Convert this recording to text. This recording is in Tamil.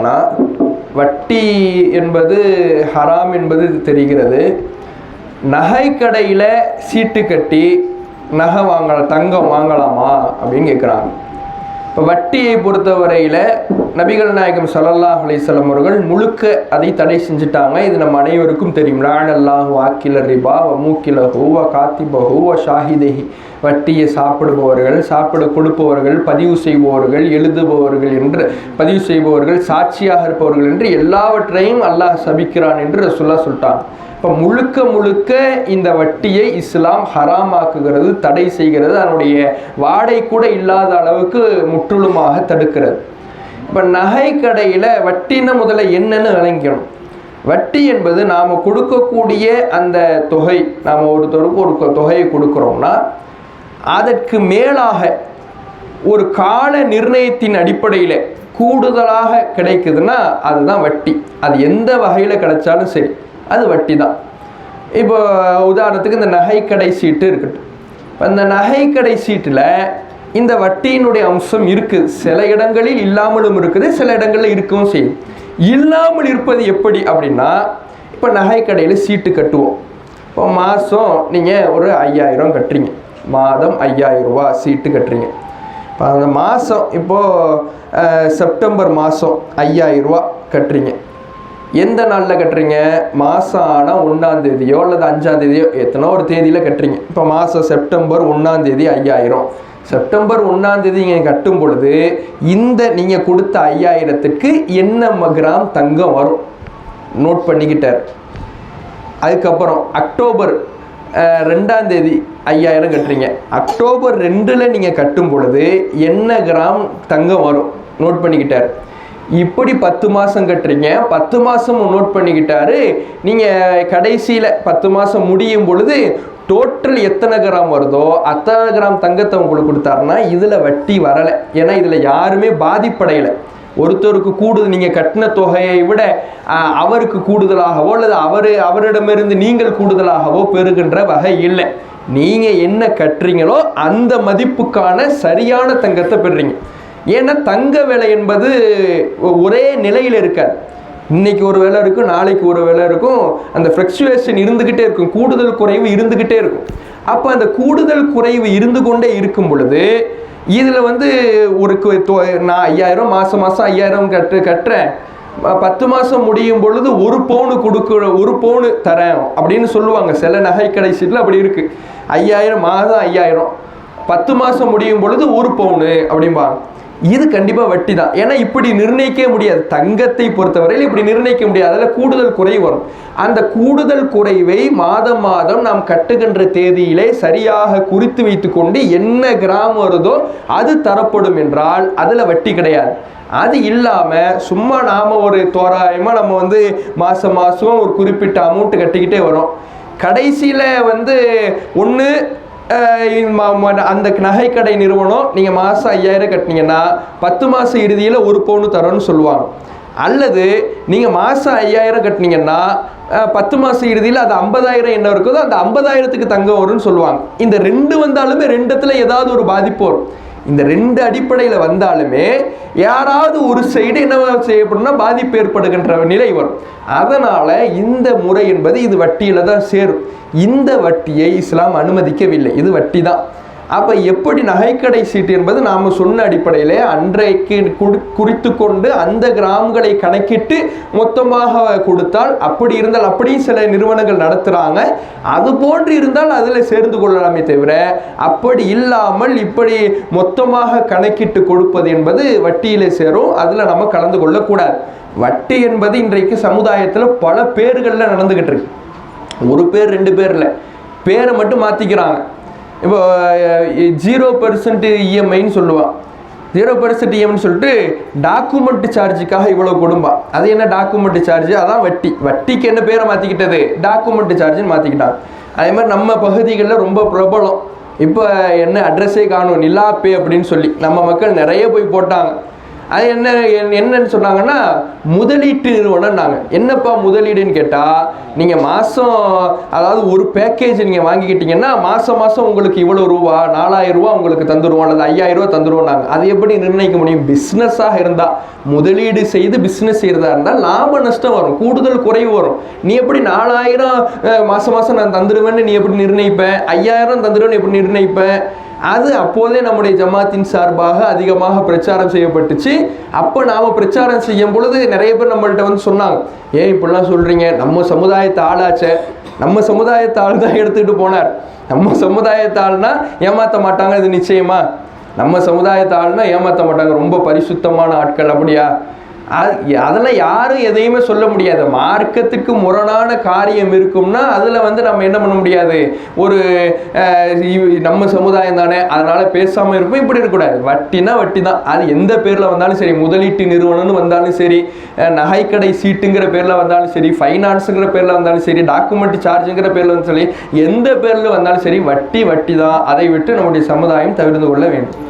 ஆனால் வட்டி என்பது ஹராம் என்பது தெரிகிறது. நகைக்கடையில் சீட்டு கட்டி நகை வாங்கலாம் தங்கம் வாங்கலாமா அப்படின்னு கேட்குறாங்க இப்போ வட்டியை பொறுத்தவரையில் நபிகள் நாயகம் ஸல்லல்லாஹு அலைஹி அவர்கள் முழுக்க அதை தடை செஞ்சுட்டாங்க. இது நம்ம அனைவருக்கும் தெரியும். நான் அல்லாஹ் வாக்கில ரிபா வ மூக்கில ஹூவ காத்திப ஹூவ ஷாஹிதேஹி. வட்டியை சாப்பிடுபவர்கள் சாப்பிட கொடுப்பவர்கள் பதிவு செய்பவர்கள் எழுதுபவர்கள் என்று பதிவு செய்பவர்கள் சாட்சியாக இருப்பவர்கள் என்று எல்லாவற்றையும் அல்லாஹ் சபிக்கிறான் என்று ரசுல்லா சொல்லிட்டான் இப்போ முழுக்க முழுக்க இந்த வட்டியை இஸ்லாம் ஹராமாக்குகிறது தடை செய்கிறது அதனுடைய வாடை கூட இல்லாத அளவுக்கு முற்றிலுமாக தடுக்கிறது. இப்போ நகை கடையில் வட்டின முதல்ல என்னன்னு விளங்கிக்கணும். வட்டி என்பது நாம் கொடுக்கக்கூடிய அந்த தொகை நாம் ஒருத்தருக்கு ஒரு தொகையை கொடுக்குறோம்னா அதற்கு மேலாக ஒரு கால நிர்ணயத்தின் அடிப்படையில் கூடுதலாக கிடைக்குதுன்னா அதுதான் வட்டி. அது எந்த வகையில் கிடைச்சாலும் சரி அது வட்டி தான் இப்போ உதாரணத்துக்கு இந்த நகைக்கடை சீட்டு இருக்கட்டும். இப்போ இந்த நகைக்கடை சீட்டில் இந்த வட்டியினுடைய அம்சம் இருக்குது சில இடங்களில் இல்லாமலும் இருக்குது சில இடங்களில் இருக்கவும் செய்யும். இல்லாமல் இருப்பது எப்படி அப்படின்னா இப்போ நகைக்கடையில் சீட்டு கட்டுவோம். இப்போ மாதம் நீங்கள் ஒரு ஐயாயிரம் கட்டுறீங்க. மாதம் ஐயாயிரம் ரூபா சீட்டு கட்டுறீங்க. இப்போ அந்த மாதம் இப்போது செப்டம்பர் மாதம் ஐயாயிரம் ரூபா கட்டுறீங்க. எந்த நாளில் கட்டுறீங்க? மாதம் ஆனால் ஒன்றாந்தேதியோ அல்லது அஞ்சாந்தேதியோ எத்தனோ ஒரு தேதியில் கட்டுறீங்க. இப்போ மாதம் செப்டம்பர் ஒன்றாந்தேதி ஐயாயிரம். செப்டம்பர் ஒன்றாந்தேதி நீங்கள் கட்டும் பொழுது இந்த நீங்கள் கொடுத்த ஐயாயிரத்துக்கு என்ன கிராம் தங்கம் வரும்? நோட் பண்ணிக்கிட்டார். அதுக்கப்புறம் அக்டோபர் ரெண்டாம் தேதி ஐயாயிரம் கட்டுறீங்க. அக்டோபர் ரெண்டில் நீங்கள் கட்டும் பொழுது என்ன கிராம் தங்கம் வரும்? நோட் பண்ணிக்கிட்டார். இப்படி பத்து மாதம் கட்டுறீங்க. பத்து மாதம் நோட் பண்ணிக்கிட்டாரு. நீங்கள் கடைசியில் பத்து மாதம் முடியும் பொழுது டோட்டல் எத்தனை கிராம் வருதோ அத்தனை கிராம் தங்கத்தை உங்களுக்கு கொடுத்தாருன்னா இதில் வட்டி வரலை. ஏன்னா இதில் யாருமே பாதிப்படையலை. ஒருத்தருக்கு கூடுதல் நீங்கள் கட்டின தொகையை விட அவருக்கு கூடுதலாகவோ அல்லது அவர் அவரிடமிருந்து நீங்கள் கூடுதலாகவோ பெறுகின்ற வகை இல்லை. நீங்கள் என்ன கட்டுறீங்களோ அந்த மதிப்புக்கான சரியான தங்கத்தை பெறுறீங்க. ஏன்னா தங்க விலை என்பது ஒரே நிலையில் இருக்காது. இன்னைக்கு ஒரு வேலை இருக்கும் நாளைக்கு ஒரு வேலை இருக்கும். அந்த ஃப்ளக்சுவேஷன் இருந்துக்கிட்டே இருக்கும் கூடுதல் குறைவு இருந்துக்கிட்டே இருக்கும். அப்போ அந்த கூடுதல் குறைவு இருந்து கொண்டே இருக்கும் பொழுது இதில் வந்து ஒரு நான் ஐயாயிரம் மாதம் மாதம் ஐயாயிரம் கட்டு கட்டுறேன். பத்து மாதம் முடியும் பொழுது ஒரு பவுனு கொடுக்குற ஒரு பவுனு தரேன் அப்படின்னு சொல்லுவாங்க. சில நகை கடைசியில் அப்படி இருக்குது ஐயாயிரம் மாதம் ஐயாயிரம். பத்து மாதம் முடியும் பொழுது ஒரு பவுனு அப்படிம்பாங்க. இது கண்டிப்பாக வட்டி தான் ஏன்னா இப்படி நிர்ணயிக்க முடியாது. தங்கத்தை பொறுத்தவரையில் இப்படி நிர்ணயிக்க முடியாது. அதில் கூடுதல் குறை வரும். அந்த கூடுதல் குறைவை மாதம் மாதம் நாம் கட்டுகின்ற தேதியிலே சரியாக குறித்து வைத்துக்கொண்டு என்ன கிராம் வருதோ அது தரப்படும் என்றால் அதில் வட்டி கிடையாது. அது இல்லாமல் சும்மா நாம் ஒரு தோராயமாக நம்ம வந்து மாதம் மாதம் ஒரு குறிப்பிட்ட அமௌண்ட் கட்டிக்கிட்டே வரோம். கடைசியில் வந்து ஒன்று அந்த நகைக்கடை நிறுவனம் நீங்கள் மாதம் ஐயாயிரம் கட்டினீங்கன்னா பத்து மாதம் இறுதியில் ஒரு பவுன் தரோன்னு சொல்லுவாங்க. அல்லது நீங்கள் மாதம் ஐயாயிரம் கட்டினீங்கன்னா பத்து மாதம் இறுதியில் அது ஐம்பதாயிரம் என்ன இருக்குதோ அந்த ஐம்பதாயிரத்துக்கு தங்கம் வரும்னு சொல்லுவாங்க. இந்த ரெண்டு வந்தாலுமே ரெண்டுத்தில் ஏதாவது ஒரு பாதிப்பு வரும். இந்த ரெண்டு அடிப்படையில் வந்தாலுமே யாராவது ஒரு சைடு என்ன செய்யப்படும்னா பாதிப்பு ஏற்படுகின்ற நிலை வரும். அதனால இந்த முறை என்பது இது வட்டியில தான் சேரும். இந்த வட்டியை இஸ்லாம் அனுமதிக்கவில்லை. இது வட்டி தான் அப்போ எப்படி நகைக்கடை சீட்டு என்பது நாம் சொன்ன அடிப்படையிலே அன்றைக்கு குடு குறித்து கொண்டு அந்த கிராமங்களை கணக்கிட்டு மொத்தமாக கொடுத்தால் அப்படி இருந்தால் அப்படியும் சில நிறுவனங்கள் நடத்துகிறாங்க அது போன்று இருந்தால் அதில் சேர்ந்து கொள்ளலாமே தவிர அப்படி இல்லாமல் இப்படி மொத்தமாக கணக்கிட்டு கொடுப்பது என்பது வட்டியிலே சேரும். அதில் நம்ம கலந்து கொள்ளக்கூடாது. வட்டி என்பது இன்றைக்கு சமுதாயத்தில் பல பேர்களில் நடந்துக்கிட்டு இருக்கு. ஒரு பேர் ரெண்டு பேரில் பேரை மட்டும் மாற்றிக்கிறாங்க இப்போ ஜீரோ பெர்சன்ட் இஎம்ஐன்னு சொல்லுவான் ஜீரோ பெர்சன்ட் இஎம்ஐன்னு சொல்லிட்டு டாக்குமெண்ட் சார்ஜுக்காக இவ்வளோ கொடும்பா. அது என்ன டாக்குமெண்ட் சார்ஜ் அதான் வட்டி. வட்டிக்கு என்ன பேரை மாற்றிக்கிட்டது டாக்குமெண்ட் சார்ஜ்னு மாற்றிக்கிட்டாங்க அதே மாதிரி நம்ம பகுதிகளில் ரொம்ப பிரபலம். இப்போ என்ன அட்ரஸே காணும். நிலா பே அப்படின்னு சொல்லி. நம்ம மக்கள் நிறைய போய் போட்டாங்க. அது என்ன என்னன்னு சொன்னாங்கன்னா முதலீட்டு நிறுவனம்னாங்க. என்னப்பா முதலீடுன்னு கேட்டால் நீங்கள் மாதம் அதாவது ஒரு பேக்கேஜ் நீங்கள் வாங்கிக்கிட்டீங்கன்னா மாதம் மாதம் உங்களுக்கு இவ்வளோ ரூபா நாலாயிரம் ரூபா உங்களுக்கு தந்துடுவோம் அல்லது ஐயாயிரம் ரூபா தந்துடுவோம் நாங்கள் அது எப்படி நிர்ணயிக்க முடியும்? பிஸ்னஸாக இருந்தால் முதலீடு செய்து பிஸ்னஸ் செய்கிறதா இருந்தால் லாப நஷ்டம் வரும். கூடுதல் குறைவு வரும். நீ எப்படி நாலாயிரம் மாதம் மாதம் நான் தந்துடுவேன்னு நீ எப்படி நிர்ணயிப்பேன் ஐயாயிரம் தந்துடுவேன்னு எப்படி நிர்ணயிப்பேன் அது அப்போதே நம்முடைய ஜமாத்தின் சார்பாக அதிகமாக பிரச்சாரம் செய்யப்பட்டுச்சு. அப்போ நாம் பிரச்சாரம் செய்யும் பொழுது நிறைய பேர் நம்மள்கிட்ட வந்து சொன்னாங்க ஏன் இப்படிலாம் சொல்கிறீங்க நம்ம சமுதாயத்தை ஆளாச்சே. நம்ம சமுதாயத்தை ஆள் தான் எடுத்துக்கிட்டு போனார். நம்ம சமுதாயத்தை ஆள்னா ஏமாற்ற மாட்டாங்க இது நிச்சயமா. நம்ம சமுதாயத்தை ஆள்னா ஏமாற்ற மாட்டாங்க. ரொம்ப பரிசுத்தமான ஆட்கள் அப்படியா? அதெல்லாம் யாரும் எதையுமே சொல்ல முடியாது. மார்க்கத்துக்கு முரணான காரியம் இருக்கும்னா அதில் வந்து நம்ம என்ன பண்ண முடியாது? ஒரு நம்ம சமுதாயம் தானே அதனால பேசாமல் இருப்போம். இப்படி இருக்கக்கூடாது. வட்டினா வட்டி தான் அது எந்த பேரில் வந்தாலும் சரி முதலீட்டு நிறுவனம்னு வந்தாலும் சரி நகைக்கடை சீட்டுங்கிற பேரில் வந்தாலும் சரி ஃபைனான்ஸுங்கிற பேரில் வந்தாலும் சரி டாக்குமெண்ட் சார்ஜுங்கிற பேரில் வந்து சொல்லி எந்த பேரில் வந்தாலும் சரி வட்டி வட்டி தான் அதை விட்டு நம்முடைய சமுதாயம் தவிர்த்து கொள்ள வேண்டும்.